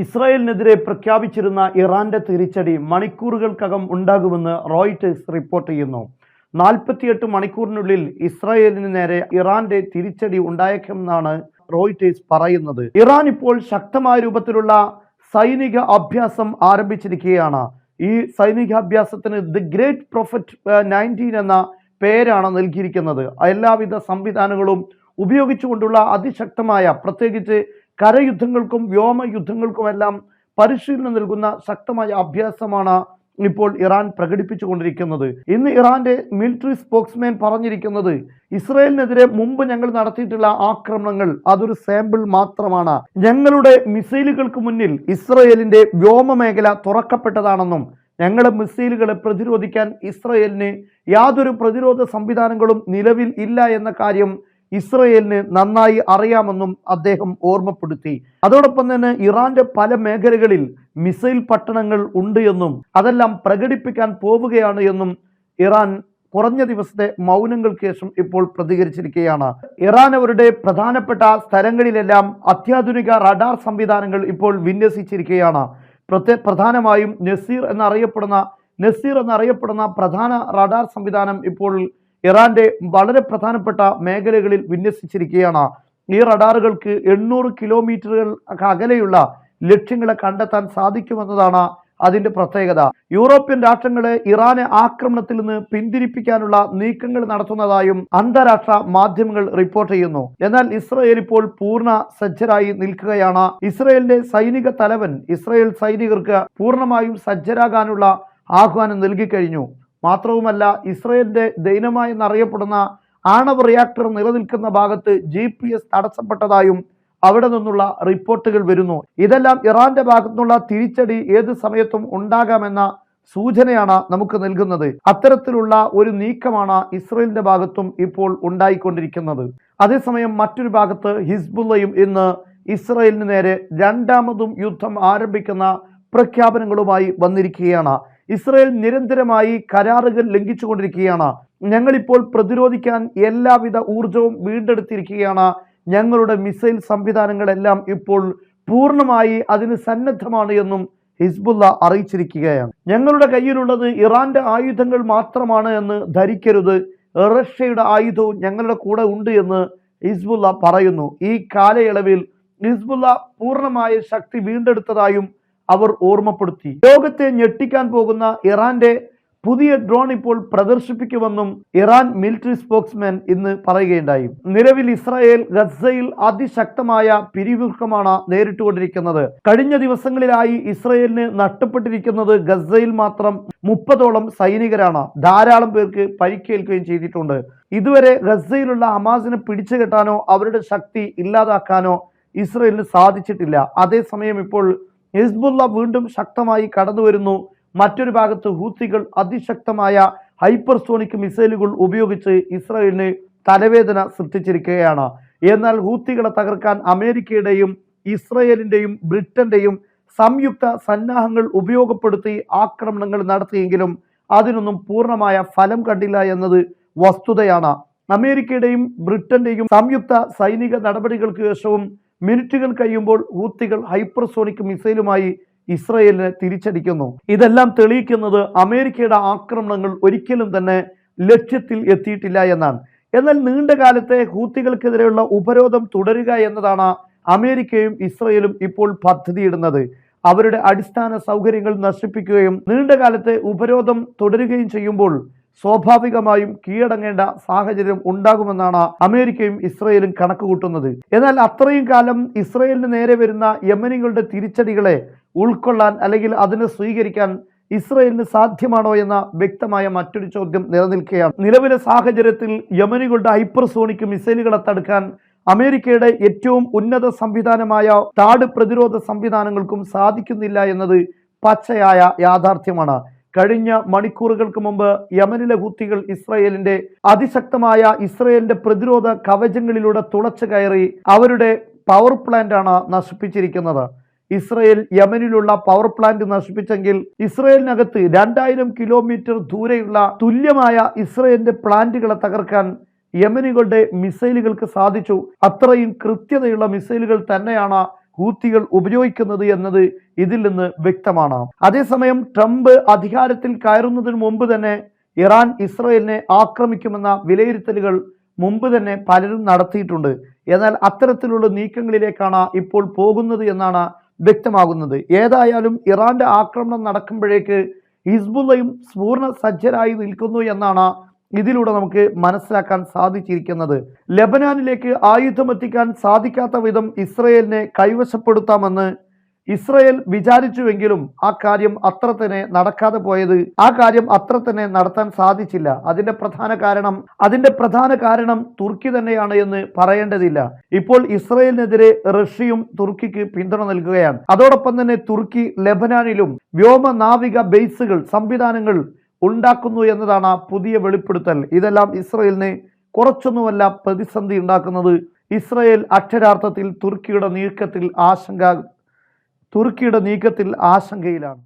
ഇസ്രായേലിനെതിരെ പ്രഖ്യാപിച്ചിരുന്ന ഇറാന്റെ തിരിച്ചടി മണിക്കൂറുകൾക്കകം ഉണ്ടാകുമെന്ന് റോയിറ്റേഴ്സ് റിപ്പോർട്ട് ചെയ്യുന്നു. നാൽപ്പത്തിയെട്ട് മണിക്കൂറിനുള്ളിൽ ഇസ്രായേലിന് നേരെ ഇറാന്റെ തിരിച്ചടി ഉണ്ടായേക്കുമെന്നാണ് റോയിറ്റേഴ്സ് പറയുന്നത്. ഇറാൻ ഇപ്പോൾ ശക്തമായ രൂപത്തിലുള്ള സൈനിക അഭ്യാസം ആരംഭിച്ചിരിക്കുകയാണ്. ഈ സൈനികാഭ്യാസത്തിന് ദി ഗ്രേറ്റ് പ്രൊഫറ്റ് നയന്റീൻ എന്ന പേരാണ് നൽകിയിരിക്കുന്നത്. എല്ലാവിധ സംവിധാനങ്ങളും ഉപയോഗിച്ചുകൊണ്ടുള്ള അതിശക്തമായ പ്രത്യേകിച്ച് കരയുദ്ധങ്ങൾക്കും വ്യോമയുദ്ധങ്ങൾക്കുമെല്ലാം പരിശീലനം നൽകുന്ന ശക്തമായ അഭ്യാസമാണ് ഇപ്പോൾ ഇറാൻ പ്രകടിപ്പിച്ചുകൊണ്ടിരിക്കുന്നത്. ഇന്ന് ഇറാന്റെ മിലിറ്ററി സ്പോക്സ്മാൻ പറഞ്ഞിരിക്കുന്നത് ഇസ്രയേലിനെതിരെ മുമ്പ് ഞങ്ങൾ നടത്തിയിട്ടുള്ള ആക്രമണങ്ങൾ അതൊരു സാമ്പിൾ മാത്രമാണ്. ഞങ്ങളുടെ മിസൈലുകൾക്ക് മുന്നിൽ ഇസ്രയേലിന്റെ വ്യോമ മേഖല തുറക്കപ്പെട്ടതാണെന്നും ഞങ്ങളുടെ മിസൈലുകളെ പ്രതിരോധിക്കാൻ ഇസ്രയേലിന് യാതൊരു പ്രതിരോധ സംവിധാനങ്ങളും നിലവിൽ ഇല്ല എന്ന കാര്യം ഇസ്രയേലിന് നന്നായി അറിയാമെന്നും അദ്ദേഹം ഓർമ്മപ്പെടുത്തി. അതോടൊപ്പം തന്നെ ഇറാന്റെ പല മേഖലകളിൽ മിസൈൽ പട്ടണങ്ങൾ ഉണ്ട് എന്നും അതെല്ലാം പ്രകടിപ്പിക്കാൻ പോവുകയാണ് എന്നും ഇറാൻ കുറഞ്ഞ ദിവസത്തെ മൗനങ്ങൾക്ക് ശേഷം ഇപ്പോൾ പ്രതികരിച്ചിരിക്കുകയാണ്. ഇറാൻ അവരുടെ പ്രധാനപ്പെട്ട സ്ഥലങ്ങളിലെല്ലാം അത്യാധുനിക റഡാർ സംവിധാനങ്ങൾ ഇപ്പോൾ വിന്യസിച്ചിരിക്കുകയാണ്. പ്രത്യേക പ്രധാനമായും നസീർ എന്നറിയപ്പെടുന്ന നസീർ എന്നറിയപ്പെടുന്ന പ്രധാന റഡാർ സംവിധാനം ഇപ്പോൾ ഇറാന്റെ വളരെ പ്രധാനപ്പെട്ട മേഖലകളിൽ വിന്യസിച്ചിരിക്കുകയാണ്. ഈ റഡാറുകൾക്ക് എണ്ണൂറ് കിലോമീറ്ററുകൾ അകലെയുള്ള ലക്ഷ്യങ്ങളെ കണ്ടെത്താൻ സാധിക്കുമെന്നതാണ് അതിന്റെ പ്രത്യേകത. യൂറോപ്യൻ രാഷ്ട്രങ്ങളെ ഇറാനെ ആക്രമണത്തിൽ നിന്ന് പിന്തിരിപ്പിക്കാനുള്ള നീക്കങ്ങൾ നടത്തുന്നതായും അന്താരാഷ്ട്ര മാധ്യമങ്ങൾ റിപ്പോർട്ട് ചെയ്യുന്നു. എന്നാൽ ഇസ്രയേൽ ഇപ്പോൾ പൂർണ സജ്ജരായി നിൽക്കുകയാണ്. ഇസ്രയേലിന്റെ സൈനിക തലവൻ ഇസ്രയേൽ സൈനികർക്ക് പൂർണമായും സജ്ജരാകാനുള്ള ആഹ്വാനം നൽകിക്കഴിഞ്ഞു മാത്രവുമല്ല ഇസ്രയേലിന്റെ ദൈനമായി എന്നറിയപ്പെടുന്ന ആണവ റിയാക്ടർ നിലനിൽക്കുന്ന ഭാഗത്ത് ജി പി എസ് തടസ്സപ്പെട്ടതായും അവിടെ നിന്നുള്ള റിപ്പോർട്ടുകൾ വരുന്നു. ഇതെല്ലാം ഇറാന്റെ ഭാഗത്തുനിന്നുള്ള തിരിച്ചടി ഏത് സമയത്തും ഉണ്ടാകാമെന്ന സൂചനയാണ് നമുക്ക് നൽകുന്നത്. അത്തരത്തിലുള്ള ഒരു നീക്കമാണ് ഇസ്രയേലിന്റെ ഭാഗത്തും ഇപ്പോൾ ഉണ്ടായിക്കൊണ്ടിരിക്കുന്നത്. അതേസമയം മറ്റൊരു ഭാഗത്ത് ഹിസ്ബുള്ളയും ഇന്ന് ഇസ്രയേലിന് നേരെ രണ്ടാമതും യുദ്ധം ആരംഭിക്കുന്ന പ്രഖ്യാപനങ്ങളുമായി വന്നിരിക്കുകയാണ്. ഇസ്രയേൽ നിരന്തരമായി കരാറുകൾ ലംഘിച്ചുകൊണ്ടിരിക്കുകയാണ്. ഞങ്ങളിപ്പോൾ പ്രതിരോധിക്കാൻ എല്ലാവിധ ഊർജവും വീണ്ടെടുത്തിരിക്കുകയാണ്. ഞങ്ങളുടെ മിസൈൽ സംവിധാനങ്ങളെല്ലാം ഇപ്പോൾ പൂർണമായി അതിന് സന്നദ്ധമാണ് എന്നും ഹിസ്ബുല്ല അറിയിച്ചിരിക്കുകയാണ്. ഞങ്ങളുടെ കയ്യിലുള്ളത് ഇറാന്റെ ആയുധങ്ങൾ മാത്രമാണ് എന്ന് ധരിക്കരുത്. റഷ്യയുടെ ആയുധവും ഞങ്ങളുടെ കൂടെ ഉണ്ട് എന്ന് ഹിസ്ബുല്ല പറയുന്നു. ഈ കാലയളവിൽ ഹിസ്ബുല്ല പൂർണമായ ശക്തി വീണ്ടെടുത്തതായും അവർ ഓർമ്മപ്പെടുത്തി. ലോകത്തെ ഞെട്ടിക്കാൻ പോകുന്ന ഇറാന്റെ പുതിയ ഡ്രോൺ ഇപ്പോൾ പ്രദർശിപ്പിക്കുമെന്നും ഇറാൻ മിലിറ്ററി സ്പോക്സ്മാൻ ഇന്ന് പറയുകയുണ്ടായി. നിലവിൽ ഇസ്രായേൽ ഗസയിൽ അതിശക്തമായ പിരിമുറുക്കമാണ് നേരിട്ടുകൊണ്ടിരിക്കുന്നത്. കഴിഞ്ഞ ദിവസങ്ങളിലായി ഇസ്രായേലിന് നഷ്ടപ്പെട്ടിരിക്കുന്നത് ഗസയിൽ മാത്രം മുപ്പതോളം സൈനികരാണ്. ധാരാളം പേർക്ക് പരിക്കേൽക്കുകയും ചെയ്തിട്ടുണ്ട്. ഇതുവരെ ഗസയിലുള്ള അമാസിനെ പിടിച്ചു കെട്ടാനോ അവരുടെ ശക്തി ഇല്ലാതാക്കാനോ ഇസ്രയേലിന് സാധിച്ചിട്ടില്ല. അതേസമയം ഇപ്പോൾ ഹിസ്ബുള്ള വീണ്ടും ശക്തമായി കടന്നുവരുന്നു മറ്റൊരു ഭാഗത്ത് ഹൂത്തികൾ അതിശക്തമായ ഹൈപ്പർസോണിക് മിസൈലുകൾ ഉപയോഗിച്ച് ഇസ്രായേലിന് തലവേദന സൃഷ്ടിച്ചിരിക്കുകയാണ്. എന്നാൽ ഹൂത്തികളെ തകർക്കാൻ അമേരിക്കയുടെയും ഇസ്രയേലിന്റെയും ബ്രിട്ടന്റെയും സംയുക്ത സന്നാഹങ്ങൾ ഉപയോഗപ്പെടുത്തി ആക്രമണങ്ങൾ നടത്തിയെങ്കിലും അതിനൊന്നും പൂർണമായ ഫലം കണ്ടില്ല എന്നത് വസ്തുതയാണ്. അമേരിക്കയുടെയും ബ്രിട്ടന്റെയും സംയുക്ത സൈനിക നടപടികൾക്ക് ശേഷവും മിനിറ്റുകൾ കഴിയുമ്പോൾ ഹൂത്തികൾ ഹൈപ്പർസോണിക് മിസൈലുമായി ഇസ്രയേലിനെ തിരിച്ചടിക്കുന്നു. ഇതെല്ലാം തെളിയിക്കുന്നത് അമേരിക്കയുടെ ആക്രമണങ്ങൾ ഒരിക്കലും തന്നെ ലക്ഷ്യത്തിൽ എത്തിയിട്ടില്ല എന്നാണ്. എന്നാൽ നീണ്ട കാലത്തെ ഹൂത്തികൾക്കെതിരെയുള്ള ഉപരോധം തുടരുക എന്നതാണ് അമേരിക്കയും ഇസ്രയേലും ഇപ്പോൾ പദ്ധതിയിടുന്നത്. അവരുടെ അടിസ്ഥാന സൗകര്യങ്ങൾ നശിപ്പിക്കുകയും നീണ്ടകാലത്തെ ഉപരോധം തുടരുകയും ചെയ്യുമ്പോൾ സ്വാഭാവികമായും കീഴടങ്ങേണ്ട സാഹചര്യം ഉണ്ടാകുമെന്നാണ് അമേരിക്കയും ഇസ്രയേലും കണക്കുകൂട്ടുന്നത് എന്നാൽ അത്രയും കാലം ഇസ്രയേലിന് നേരെ വരുന്ന യമനികളുടെ തിരിച്ചടികളെ ഉൾക്കൊള്ളാൻ അല്ലെങ്കിൽ അതിനെ സ്വീകരിക്കാൻ ഇസ്രയേലിന് സാധ്യമാണോ എന്ന വ്യക്തമായ മറ്റൊരു ചോദ്യം നിലനിൽക്കുകയാണ്. നിലവിലെ സാഹചര്യത്തിൽ യമനികളുടെ ഹൈപ്പർസോണിക് മിസൈലുകളെ തടുക്കാൻ അമേരിക്കയുടെ ഏറ്റവും ഉന്നത സംവിധാനമായ താട് പ്രതിരോധ സംവിധാനങ്ങൾക്കും സാധിക്കുന്നില്ല എന്നത് പച്ചയായ യാഥാർത്ഥ്യമാണ്. കഴിഞ്ഞ മണിക്കൂറുകൾക്ക് മുമ്പ് യമനിലെ ഹൂത്തികൾ ഇസ്രയേലിന്റെ അതിശക്തമായ ഇസ്രയേലിന്റെ പ്രതിരോധ കവചങ്ങളിലൂടെ തുളച്ചു കയറി അവരുടെ പവർ പ്ലാന്റ് ആണ് നശിപ്പിച്ചിരിക്കുന്നത്. ഇസ്രയേൽ യമനിലുള്ള പവർ പ്ലാന്റ് നശിപ്പിച്ചെങ്കിൽ ഇസ്രയേലിനകത്ത് രണ്ടായിരം കിലോമീറ്റർ ദൂരെയുള്ള തുല്യമായ ഇസ്രയേലിന്റെ പ്ലാന്റുകളെ തകർക്കാൻ യമനികളുടെ മിസൈലുകൾക്ക് സാധിച്ചു. അത്രയും കൃത്യതയുള്ള മിസൈലുകൾ തന്നെയാണ് ഹൂത്തികൾ ഉപയോഗിക്കുന്നത് എന്നത് ഇതിൽ നിന്ന് വ്യക്തമാണ്. അതേസമയം ട്രംപ് അധികാരത്തിൽ കയറുന്നതിന് മുമ്പ് തന്നെ ഇറാൻ ഇസ്രയേലിനെ ആക്രമിക്കുമെന്ന വിലയിരുത്തലുകൾ മുമ്പ് തന്നെ പലരും നടത്തിയിട്ടുണ്ട്. എന്നാൽ അത്തരത്തിലുള്ള നീക്കങ്ങളിലേക്കാണ് ഇപ്പോൾ പോകുന്നത് എന്നാണ് വ്യക്തമാകുന്നത്. ഏതായാലും ഇറാന്റെ ആക്രമണം നടക്കുമ്പോഴേക്ക് ഹിസ്ബുള്ളയും പൂർണ സജ്ജരായി നിൽക്കുന്നു എന്നാണ് ഇതിലൂടെ നമുക്ക് മനസ്സിലാക്കാൻ സാധിച്ചിരിക്കുന്നത് ലബനാനിലേക്ക് ആയുധമെത്തിക്കാൻ സാധിക്കാത്ത വിധം ഇസ്രയേലിനെ കൈവശപ്പെടുത്താമെന്ന് ഇസ്രയേൽ വിചാരിച്ചുവെങ്കിലും ആ കാര്യം അത്ര തന്നെ നടക്കാതെ പോയത് ആ കാര്യം അത്ര തന്നെ നടത്താൻ സാധിച്ചില്ല. അതിന്റെ പ്രധാന കാരണം അതിന്റെ പ്രധാന കാരണം തുർക്കി തന്നെയാണ് എന്ന് പറയേണ്ടതില്ല. ഇപ്പോൾ ഇസ്രയേലിനെതിരെ റഷ്യയും തുർക്കിക്ക് പിന്തുണ നൽകുകയാണ്. അതോടൊപ്പം തന്നെ തുർക്കി ലെബനാനിലും വ്യോമ നാവിക ബേസുകൾ സംവിധാനങ്ങൾ ഉണ്ടാക്കുന്നു എന്നതാണ് പുതിയ വെളിപ്പെടുത്തൽ. ഇതെല്ലാം ഇസ്രയേലിന് കുറച്ചൊന്നുമല്ല പ്രതിസന്ധി ഉണ്ടാക്കുന്നത്. ഇസ്രയേൽ അക്ഷരാർത്ഥത്തിൽ തുർക്കിയുടെ നീക്കത്തിൽ ആശങ്ക തുർക്കിയുടെ നീക്കത്തിൽ ആശങ്കയിലാണ്.